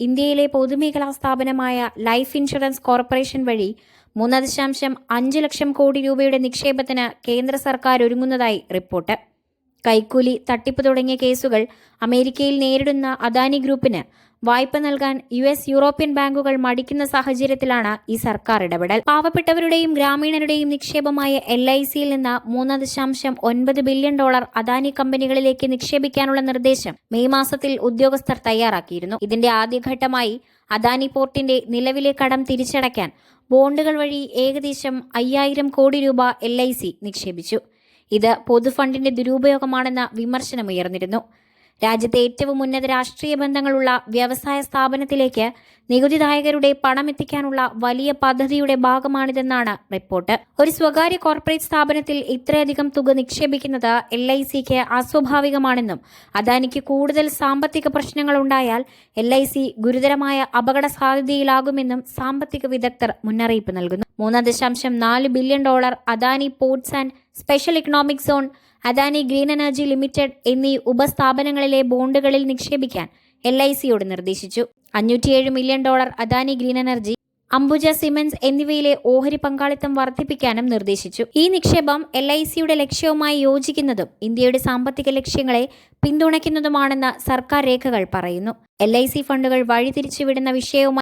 ഇന്ത്യയിലെ പൊതുമേഖലാ സ്ഥാപനമായ ലൈഫ് ഇൻഷുറൻസ് കോർപ്പറേഷൻ വഴി മൂന്ന് ദശാംശം അഞ്ച് ലക്ഷം കോടി രൂപയുടെ നിക്ഷേപത്തിന് കേന്ദ്ര സർക്കാർ ഒരുങ്ങുന്നതായി റിപ്പോർട്ട്. കൈക്കൂലി തട്ടിപ്പ് തുടങ്ങിയ കേസുകൾ അമേരിക്കയിൽ നേരിടുന്ന അദാനി ഗ്രൂപ്പിന് വായ്പ നൽകാൻ യു എസ് യൂറോപ്യൻ ബാങ്കുകൾ മടിക്കുന്ന സാഹചര്യത്തിലാണ് ഈ സർക്കാർ ഇടപെടൽ. പാവപ്പെട്ടവരുടെയും ഗ്രാമീണരുടെയും നിക്ഷേപമായ എൽ ഐ സിയിൽ നിന്ന് മൂന്ന് ദശാംശം ഒൻപത് ബില്യൺ ഡോളർ അദാനി കമ്പനികളിലേക്ക് നിക്ഷേപിക്കാനുള്ള നിർദ്ദേശം മെയ് മാസത്തിൽ ഉദ്യോഗസ്ഥർ തയ്യാറാക്കിയിരുന്നു. ഇതിന്റെ ആദ്യഘട്ടമായി അദാനി പോർട്ടിന്റെ നിലവിലെ കടം തിരിച്ചടയ്ക്കാൻ ബോണ്ടുകൾ വഴി ഏകദേശം അയ്യായിരം കോടി രൂപ എൽ നിക്ഷേപിച്ചു. ഇത് പൊതുഫണ്ടിന്റെ ദുരുപയോഗമാണെന്ന വിമർശനമുയർന്നിരുന്നു. രാജ്യത്തെ ഏറ്റവും ഉന്നത രാഷ്ട്രീയ ബന്ധങ്ങളുള്ള വ്യവസായ സ്ഥാപനത്തിലേക്ക് നികുതിദായകരുടെ പണം എത്തിക്കാനുള്ള വലിയ പദ്ധതിയുടെ ഭാഗമാണിതെന്നാണ് റിപ്പോർട്ട്. ഒരു സ്വകാര്യ കോർപ്പറേറ്റ് സ്ഥാപനത്തിൽ ഇത്രയധികം തുക നിക്ഷേപിക്കുന്നത് എൽ ഐ സിക്ക് അസ്വാഭാവികമാണെന്നും അദാനിക്ക് കൂടുതൽ സാമ്പത്തിക പ്രശ്നങ്ങൾ ഉണ്ടായാൽ എൽ ഐ സി ഗുരുതരമായ അപകട സാധ്യതയിലാകുമെന്നും സാമ്പത്തിക വിദഗ്ധർ മുന്നറിയിപ്പ് നൽകുന്നു. മൂന്ന് ദശാംശം നാല് billion dollar Adani ports and special economic zone Adani green energy limited എന്നീ ഉപസ്ഥാപനങ്ങളിലെ ബോണ്ടുകളിൽ നിക്ഷേപിക്കാൻ എൽ ഐ സിയോട് നിർദ്ദേശിച്ചു. അഞ്ഞൂറ്റിയേഴ് million dollar Adani green energy Ambuja cements എന്നിവയിലെ ഓഹരി പങ്കാളിത്തം വർദ്ധിപ്പിക്കാനും നിർദ്ദേശിച്ചു. ഈ നിക്ഷേപം എൽ ഐ സിയുടെ ലക്ഷ്യവുമായി യോജിക്കുന്നതും ഇന്ത്യയുടെ സാമ്പത്തിക ലക്ഷ്യങ്ങളെ പിന്തുണയ്ക്കുന്നതുമാണെന്ന് സർക്കാർ രേഖകൾ പറയുന്നു. എൽ ഐ സി ഫണ്ടുകൾ വഴിതിരിച്ചുവിടുന്ന വിഷയവുമായി